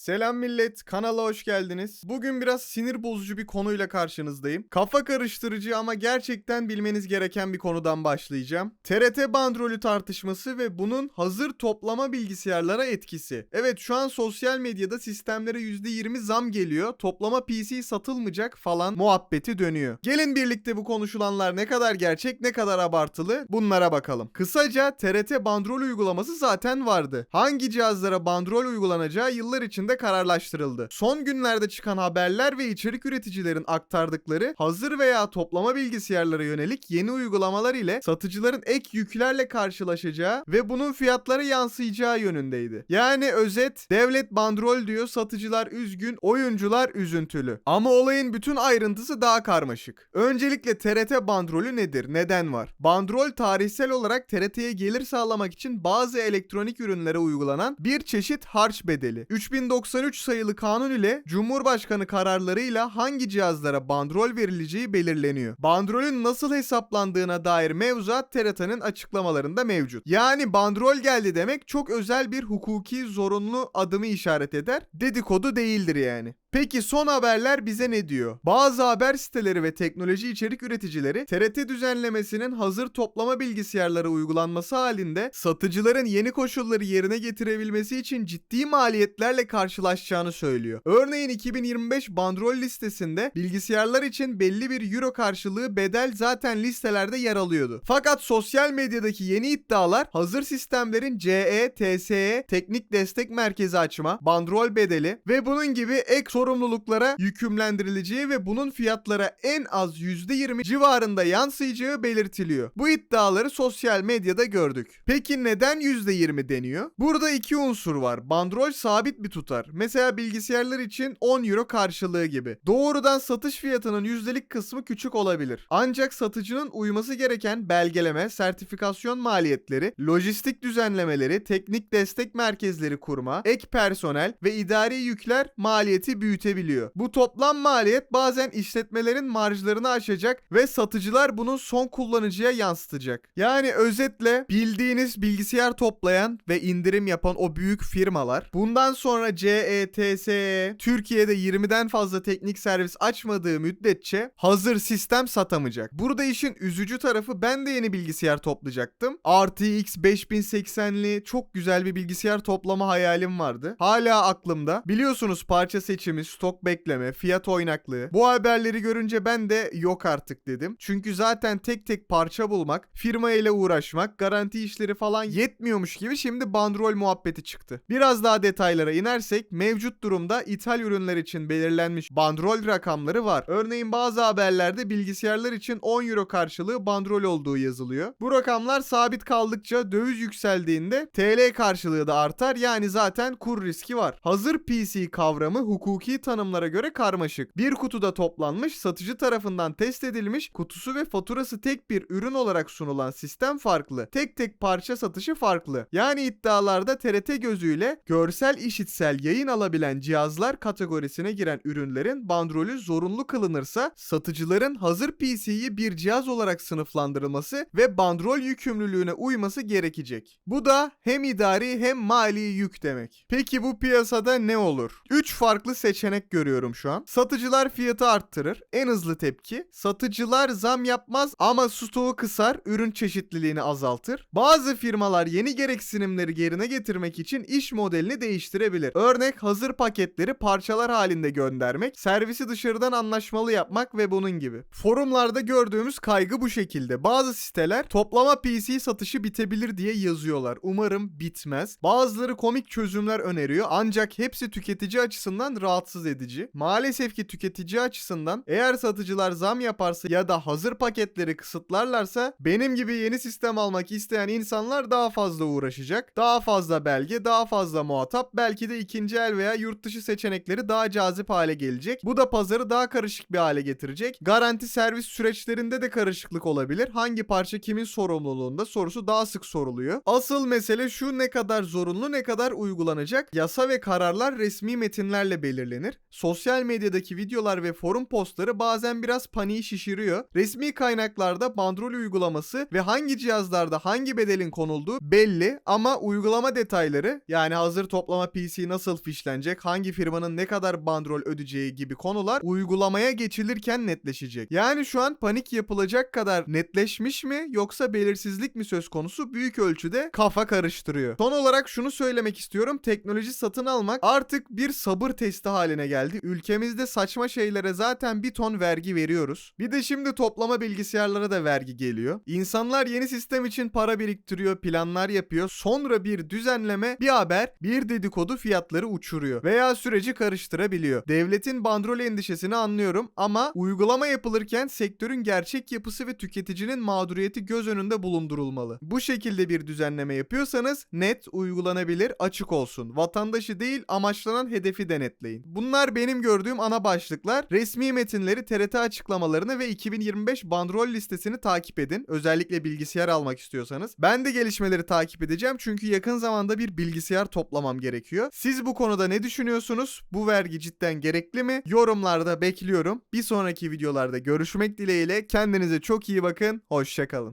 Selam millet, kanala hoş geldiniz. Bugün biraz sinir bozucu bir konuyla karşınızdayım. Kafa karıştırıcı ama gerçekten bilmeniz gereken bir konudan başlayacağım. TRT bandrolü tartışması ve bunun hazır toplama bilgisayarlara etkisi. Evet şu an sosyal medyada sistemlere %20 zam geliyor, toplama PC satılmayacak falan muhabbeti dönüyor. Gelin birlikte bu konuşulanlar ne kadar gerçek ne kadar abartılı bunlara bakalım. Kısaca TRT bandrol uygulaması zaten vardı. Hangi cihazlara bandrol uygulanacağı yıllar içinde kararlaştırıldı. Son günlerde çıkan haberler ve içerik üreticilerin aktardıkları hazır veya toplama bilgisayarlara yönelik yeni uygulamalar ile satıcıların ek yüklerle karşılaşacağı ve bunun fiyatlara yansıyacağı yönündeydi. Yani özet devlet bandrol diyor satıcılar üzgün oyuncular üzüntülü. Ama olayın bütün ayrıntısı daha karmaşık. Öncelikle TRT bandrolü nedir? Neden var? Bandrol tarihsel olarak TRT'ye gelir sağlamak için bazı elektronik ürünlere uygulanan bir çeşit harç bedeli. 3093 sayılı kanun ile Cumhurbaşkanı kararlarıyla hangi cihazlara bandrol verileceği belirleniyor. Bandrolün nasıl hesaplandığına dair mevzuat TRT'nin açıklamalarında mevcut. Yani bandrol geldi demek çok özel bir hukuki zorunlu adımı işaret eder. Dedikodu değildir yani. Peki son haberler bize ne diyor? Bazı haber siteleri ve teknoloji içerik üreticileri TRT düzenlemesinin hazır toplama bilgisayarlara uygulanması halinde satıcıların yeni koşulları yerine getirebilmesi için ciddi maliyetlerle karşılaşacağını söylüyor. Örneğin 2025 bandrol listesinde bilgisayarlar için belli bir euro karşılığı bedel zaten listelerde yer alıyordu. Fakat sosyal medyadaki yeni iddialar hazır sistemlerin CE, TSE, teknik destek merkezi açma, bandrol bedeli ve bunun gibi ek sorumluluklara yükümlendirileceği ve bunun fiyatlara en az %20 civarında yansıyacağı belirtiliyor. Bu iddiaları sosyal medyada gördük. Peki neden %20 deniyor? Burada iki unsur var. Bandrol sabit bir tutar. Mesela bilgisayarlar için 10 euro karşılığı gibi. Doğrudan satış fiyatının yüzdelik kısmı küçük olabilir. Ancak satıcının uyması gereken belgeleme, sertifikasyon maliyetleri, lojistik düzenlemeleri, teknik destek merkezleri kurma, ek personel ve idari yükler maliyeti büyütebiliyor. Bu toplam maliyet bazen işletmelerin marjlarını aşacak ve satıcılar bunu son kullanıcıya yansıtacak. Yani özetle bildiğiniz bilgisayar toplayan ve indirim yapan o büyük firmalar bundan sonra E CETSE Türkiye'de 20'den fazla teknik servis açmadığı müddetçe hazır sistem satamayacak. Burada işin üzücü tarafı ben de yeni bilgisayar toplayacaktım. RTX 5080'li çok güzel bir bilgisayar toplama hayalim vardı. Hala aklımda. Biliyorsunuz parça seçimi, stok bekleme, fiyat oynaklığı. Bu haberleri görünce ben de yok artık dedim. Çünkü zaten tek tek parça bulmak, firma ile uğraşmak, garanti işleri falan yetmiyormuş gibi şimdi bandrol muhabbeti çıktı. Biraz daha detaylara inersek mevcut durumda ithal ürünler için belirlenmiş bandrol rakamları var. Örneğin bazı haberlerde bilgisayarlar için 10 euro karşılığı bandrol olduğu yazılıyor. Bu rakamlar sabit kaldıkça döviz yükseldiğinde TL karşılığı da artar yani zaten kur riski var. Hazır PC kavramı hukuki tanımlara göre karmaşık. Bir kutuda toplanmış, satıcı tarafından test edilmiş, kutusu ve faturası tek bir ürün olarak sunulan sistem farklı. Tek tek parça satışı farklı. Yani iddialarda TRT gözüyle görsel işitsel yayın alabilen cihazlar kategorisine giren ürünlerin bandrolü zorunlu kılınırsa satıcıların hazır PC'yi bir cihaz olarak sınıflandırılması ve bandrol yükümlülüğüne uyması gerekecek. Bu da hem idari hem mali yük demek. Peki bu piyasada ne olur? 3 farklı seçenek görüyorum şu an. Satıcılar fiyatı arttırır. En hızlı tepki. Satıcılar zam yapmaz ama stoğu kısar, ürün çeşitliliğini azaltır. Bazı firmalar yeni gereksinimleri yerine getirmek için iş modelini değiştirebilir. Örnek hazır paketleri parçalar halinde göndermek, servisi dışarıdan anlaşmalı yapmak ve bunun gibi. Forumlarda gördüğümüz kaygı bu şekilde. Bazı siteler toplama PC satışı bitebilir diye yazıyorlar. Umarım bitmez. Bazıları komik çözümler öneriyor ancak hepsi tüketici açısından rahatsız edici. Maalesef ki tüketici açısından eğer satıcılar zam yaparsa ya da hazır paketleri kısıtlarlarsa benim gibi yeni sistem almak isteyen insanlar daha fazla uğraşacak. Daha fazla belge, daha fazla muhatap, belki de ikinci el veya yurt dışı seçenekleri daha cazip hale gelecek. Bu da pazarı daha karışık bir hale getirecek. Garanti servis süreçlerinde de karışıklık olabilir. Hangi parça kimin sorumluluğunda sorusu daha sık soruluyor. Asıl mesele şu ne kadar zorunlu ne kadar uygulanacak. Yasa ve kararlar resmi metinlerle belirlenir. Sosyal medyadaki videolar ve forum postları bazen biraz paniği şişiriyor. Resmi kaynaklarda bandrol uygulaması ve hangi cihazlarda hangi bedelin konulduğu belli ama uygulama detayları yani hazır toplama PC nasıl nasıl fişlenecek, hangi firmanın ne kadar bandrol ödeyeceği gibi konular uygulamaya geçilirken netleşecek. Yani şu an panik yapılacak kadar netleşmiş mi yoksa belirsizlik mi söz konusu büyük ölçüde kafa karıştırıyor. Son olarak şunu söylemek istiyorum. Teknoloji satın almak artık bir sabır testi haline geldi. Ülkemizde saçma şeylere zaten bir ton vergi veriyoruz. Bir de şimdi toplama bilgisayarlara da vergi geliyor. İnsanlar yeni sistem için para biriktiriyor, planlar yapıyor. Sonra bir düzenleme, bir haber, bir dedikodu fiyatları uçuruyor veya süreci karıştırabiliyor. Devletin bandrol endişesini anlıyorum ama uygulama yapılırken sektörün gerçek yapısı ve tüketicinin mağduriyeti göz önünde bulundurulmalı. Bu şekilde bir düzenleme yapıyorsanız net, uygulanabilir, açık olsun. Vatandaşı değil amaçlanan hedefi denetleyin. Bunlar benim gördüğüm ana başlıklar. Resmi metinleri, TRT açıklamalarını ve 2025 bandrol listesini takip edin. Özellikle bilgisayar almak istiyorsanız. Ben de gelişmeleri takip edeceğim çünkü yakın zamanda bir bilgisayar toplamam gerekiyor. Siz bu konuda ne düşünüyorsunuz? Bu vergi cidden gerekli mi? Yorumlarda bekliyorum. Bir sonraki videolarda görüşmek dileğiyle. Kendinize çok iyi bakın. Hoşçakalın.